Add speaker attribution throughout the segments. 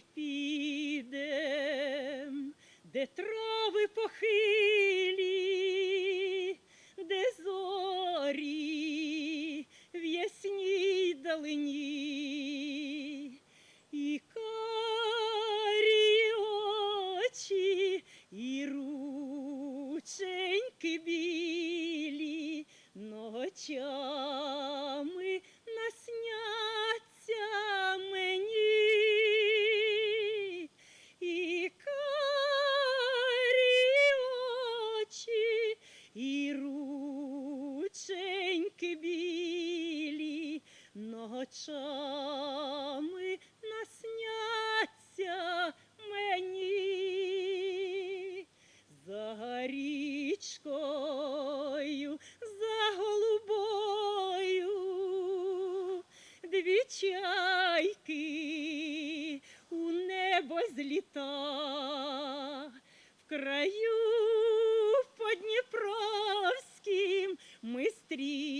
Speaker 1: Підем, де трави похилі, де зорі в ясній далині, і карі очі, і рученьки білі, ночами ночами насняться мені. За річкою, за голубою, дві чайки у небо зліта, в краю Подніпровським ми стріли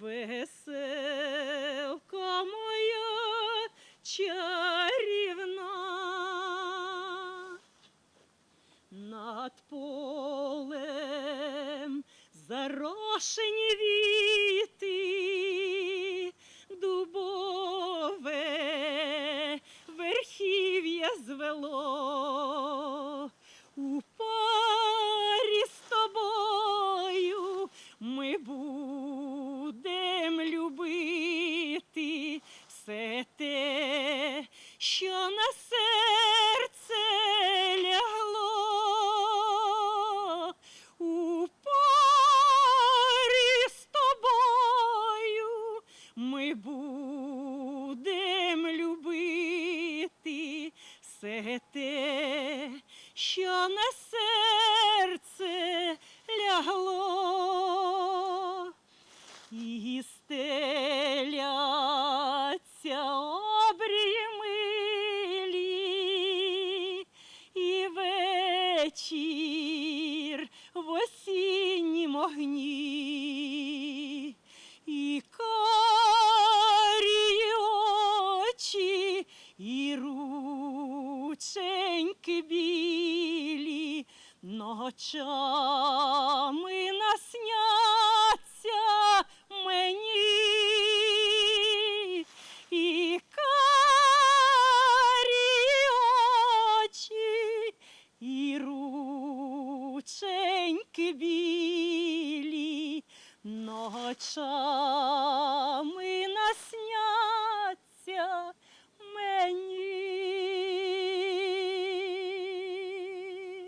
Speaker 1: веселка моя чарівна. Над полем зарошені віти, все те, що на серце лягло. І стеляться обрії милі, і вечір в осіннім огні, рученьки білі, ночами насняться мені. І білі, ночами